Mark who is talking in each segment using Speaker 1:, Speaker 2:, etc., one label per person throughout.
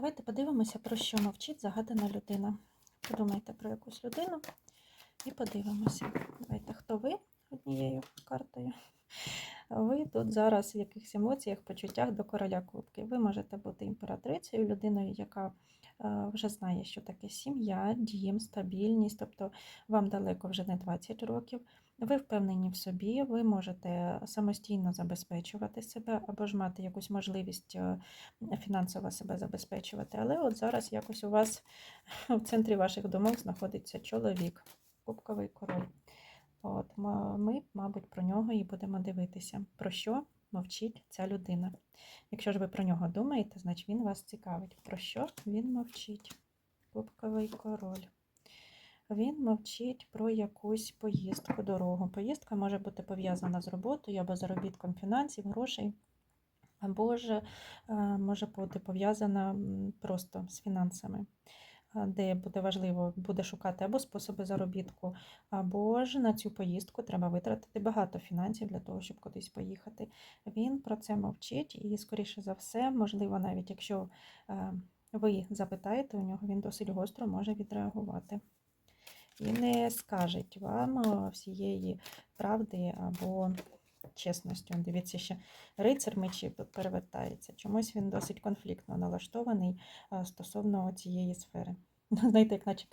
Speaker 1: Давайте подивимося, про що мовчить загадана людина. Подумайте про якусь людину і подивимося. Давайте, хто ви однією картою? Ви тут зараз в якихось емоціях, почуттях до короля кубки. Ви можете бути імператрицею, людиною, яка е, вже знає, що таке сім'я, дім, стабільність, тобто вам далеко вже не 20 років. Ви впевнені в собі, ви можете самостійно забезпечувати себе або ж мати якусь можливість е, фінансово себе забезпечувати. Але от зараз якось у вас в центрі ваших думок знаходиться чоловік, кубковий король. От ми, мабуть, про нього і будемо дивитися, про що мовчить ця людина. Якщо ж ви про нього думаєте, значить він вас цікавить. Про що він мовчить? Кубковий король. Він мовчить про якусь поїздку, дорогу. Поїздка може бути пов'язана з роботою або заробітком фінансів, грошей, або ж е, може бути пов'язана просто з фінансами, де буде важливо буде шукати або способи заробітку, або ж на цю поїздку треба витратити багато фінансів для того, щоб кудись поїхати. Він про це мовчить, і, скоріше за все, можливо, навіть якщо ви запитаєте у нього, він досить гостро може відреагувати і не скажуть вам всієї правди або чесності. Дивіться, ще рицар мечі перевертається. Чомусь він досить конфліктно налаштований е, стосовно цієї сфери. Знаєте, як наче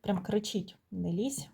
Speaker 1: прям кричить: не лізь